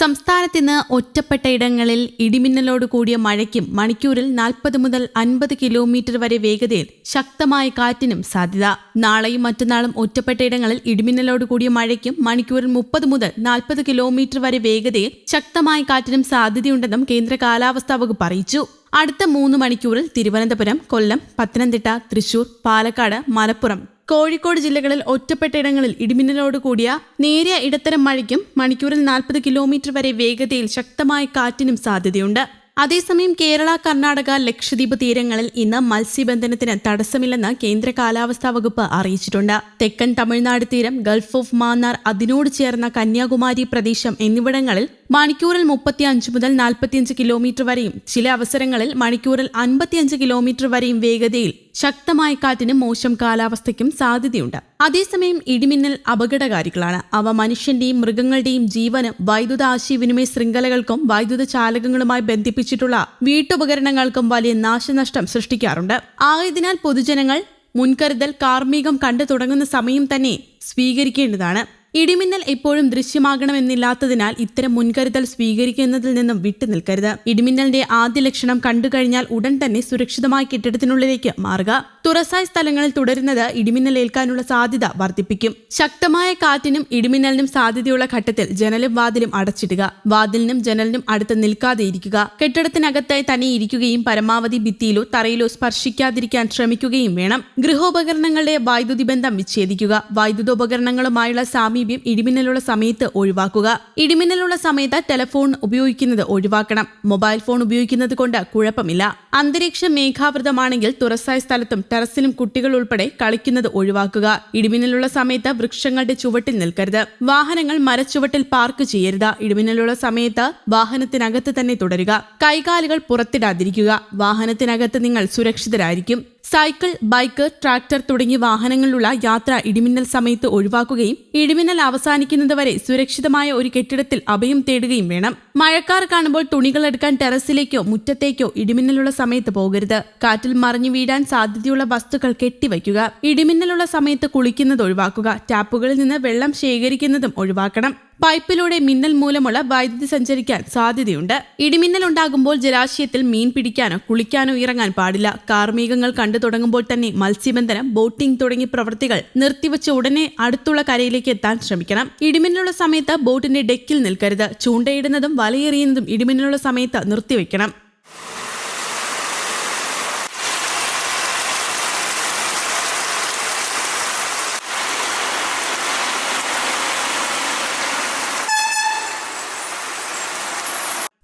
സംസ്ഥാനത്ത് ഇന്ന് ഒറ്റപ്പെട്ട ഇടങ്ങളിൽ ഇടിമിന്നലോട് കൂടിയ മഴയ്ക്കും മണിക്കൂറിൽ നാൽപ്പത് മുതൽ അൻപത് കിലോമീറ്റർ വരെ വേഗതയിൽ ശക്തമായ കാറ്റിനും സാധ്യത. നാളെയും മറ്റന്നാളും ഒറ്റപ്പെട്ട ഇടങ്ങളിൽ ഇടിമിന്നലോട് കൂടിയ മഴയ്ക്കും മണിക്കൂറിൽ മുപ്പത് മുതൽ നാൽപ്പത് കിലോമീറ്റർ വരെ വേഗതയിൽ ശക്തമായ കാറ്റിനും സാധ്യതയുണ്ടെന്നും കേന്ദ്ര കാലാവസ്ഥാ വകുപ്പ് അറിയിച്ചു. അടുത്ത മൂന്ന് മണിക്കൂറിൽ തിരുവനന്തപുരം കൊല്ലം പത്തനംതിട്ട തൃശൂർ പാലക്കാട് മലപ്പുറം കോഴിക്കോട് ജില്ലകളിൽ ഒറ്റപ്പെട്ട ഇടങ്ങളിൽ ഇടിമിന്നലോട് കൂടിയ നേരിയ ഇടത്തരം മഴയ്ക്കും മണിക്കൂറിൽ നാൽപ്പത് കിലോമീറ്റർ വരെ വേഗതയിൽ ശക്തമായ കാറ്റിനും സാധ്യതയുണ്ട്. അതേസമയം കേരള കർണാടക ലക്ഷദ്വീപ് തീരങ്ങളിൽ ഇന്ന് മത്സ്യബന്ധനത്തിന് തടസ്സമില്ലെന്ന് കേന്ദ്ര കാലാവസ്ഥാ വകുപ്പ് അറിയിച്ചിട്ടുണ്ട്. തെക്കൻ തമിഴ്നാട് തീരം ഗൾഫ് ഓഫ് മാന്നാർ അതിനോട് ചേർന്ന കന്യാകുമാരി പ്രദേശം എന്നിവിടങ്ങളിൽ മണിക്കൂറിൽ മുപ്പത്തിയഞ്ച് മുതൽ നാൽപ്പത്തിയഞ്ച് കിലോമീറ്റർ വരെയും ചില അവസരങ്ങളിൽ മണിക്കൂറിൽ അൻപത്തിയഞ്ച് കിലോമീറ്റർ വരെയും വേഗതയിൽ ശക്തമായ കാറ്റിനും മോശം കാലാവസ്ഥയ്ക്കും സാധ്യതയുണ്ട്. അതേസമയം ഇടിമിന്നൽ അപകടകാരികളാണ്. അവ മനുഷ്യന്റെയും മൃഗങ്ങളുടെയും ജീവനും വൈദ്യുത ആശയവിനിമയ ശൃംഖലകൾക്കും വൈദ്യുത ചാലകങ്ങളുമായി ബന്ധിപ്പിച്ചിട്ടുള്ള വീട്ടുപകരണങ്ങൾക്കും വലിയ നാശനഷ്ടം സൃഷ്ടിക്കാറുണ്ട്. ആയതിനാൽ പൊതുജനങ്ങൾ മുൻകരുതൽ കാർമ്മികം കണ്ടു തുടങ്ങുന്ന സമയം തന്നെ സ്വീകരിക്കേണ്ടതാണ്. ഇടിമിന്നൽ എപ്പോഴും ദൃശ്യമാകണമെന്നില്ലാത്തതിനാൽ ഇത്തരം മുൻകരുതൽ സ്വീകരിക്കുന്നതിൽ നിന്നും വിട്ടുനിൽക്കരുത് ഇടിമിന്നലിന്റെ ആദ്യ ലക്ഷണം കണ്ടുകഴിഞ്ഞാൽ ഉടൻ തന്നെ സുരക്ഷിതമായ കെട്ടിടത്തിനുള്ളിലേക്ക് മാറുക. തുറസായ സ്ഥലങ്ങളിൽ തുടരുന്നത് ഇടിമിന്നൽ ഏൽക്കാനുള്ള സാധ്യത വർദ്ധിപ്പിക്കും. ശക്തമായ കാറ്റിനും ഇടിമിന്നലിനും സാധ്യതയുള്ള ഘട്ടത്തിൽ ജനലും വാതിലും അടച്ചിടുക. വാതിലിനും ജനലിനും അടുത്ത് നിൽക്കാതെ ഇരിക്കുക. കെട്ടിടത്തിനകത്തായി തന്നെ ഇരിക്കുകയും പരമാവധി ഭിത്തിയിലോ തറയിലോ സ്പർശിക്കാതിരിക്കാൻ ശ്രമിക്കുകയും വേണം. ഗൃഹോപകരണങ്ങളുടെ വൈദ്യുതി ബന്ധം വിച്ഛേദിക്കുക. വൈദ്യുതോപകരണങ്ങളുമായുള്ള സാമീപ്യം ഇടിമിന്നലുള്ള സമയത്ത് ഒഴിവാക്കുക. ഇടിമിന്നലുള്ള സമയത്ത് ടെലിഫോൺ ഉപയോഗിക്കുന്നത് ഒഴിവാക്കണം. മൊബൈൽ ഫോൺ ഉപയോഗിക്കുന്നത് കൊണ്ട് കുഴപ്പമില്ല. അന്തരീക്ഷം മേഘാവൃതമാണെങ്കിൽ തുറസായ സ്ഥലത്തും ടെറസിലും കുട്ടികൾ ഉൾപ്പെടെ കളിക്കുന്നത് ഒഴിവാക്കുക. ഇടിമിന്നലുള്ള സമയത്ത് വൃക്ഷങ്ങളുടെ ചുവട്ടിൽ നിൽക്കരുത്. വാഹനങ്ങൾ മരച്ചുവട്ടിൽ പാർക്ക് ചെയ്യരുത്. ഇടിമിന്നലുള്ള സമയത്ത് വാഹനത്തിനകത്ത് തന്നെ തുടരുക. കൈകാലുകൾ പുറത്തിടാതിരിക്കുക. വാഹനത്തിനകത്ത് നിങ്ങൾ സുരക്ഷിതരായിരിക്കും. സൈക്കിൾ ബൈക്ക് ട്രാക്ടർ തുടങ്ങിയ വാഹനങ്ങളിലുള്ള യാത്ര ഇടിമിന്നൽ സമയത്ത് ഒഴിവാക്കുകയും ഇടിമിന്നൽ അവസാനിക്കുന്നതുവരെ സുരക്ഷിതമായ ഒരു കെട്ടിടത്തിൽ അഭയം തേടുകയും വേണം. മഴക്കാർ കാണുമ്പോൾ തുണികൾ എടുക്കാൻ ടെറസിലേക്കോ മുറ്റത്തേക്കോ ഇടിമിന്നലുള്ള സമയത്ത് പോകരുത്. കാറ്റിൽ മറിഞ്ഞു വീഴാൻ സാധ്യതയുള്ള വസ്തുക്കൾ കെട്ടിവയ്ക്കുക. ഇടിമിന്നലുള്ള സമയത്ത് കുളിക്കുന്നത് ഒഴിവാക്കുക. ടാപ്പുകളിൽ നിന്ന് വെള്ളം ശേഖരിക്കുന്നതും ഒഴിവാക്കണം. പൈപ്പിലൂടെ മിന്നൽ മൂലമുള്ള വൈദ്യുതി സഞ്ചരിക്കാൻ സാധ്യതയുണ്ട്. ഇടിമിന്നൽ ഉണ്ടാകുമ്പോൾ ജലാശയത്തിൽ മീൻ പിടിക്കാനോ കുളിക്കാനോ ഇറങ്ങാൻ പാടില്ല. കാർമേഘങ്ങൾ കണ്ടു തുടങ്ങുമ്പോൾ തന്നെ മത്സ്യബന്ധനം ബോട്ടിംഗ് തുടങ്ങിയ പ്രവൃത്തികൾ നിർത്തിവെച്ച് ഉടനെ അടുത്തുള്ള കരയിലേക്ക് എത്താൻ ശ്രമിക്കണം. ഇടിമിന്നലുള്ള സമയത്ത് ബോട്ടിന്റെ ഡെക്കിൽ നിൽക്കരുത്. ചൂണ്ടയിടുന്നതും വലയെറിയുന്നതും ഇടിമിന്നലുള്ള സമയത്ത് നിർത്തിവെക്കണം.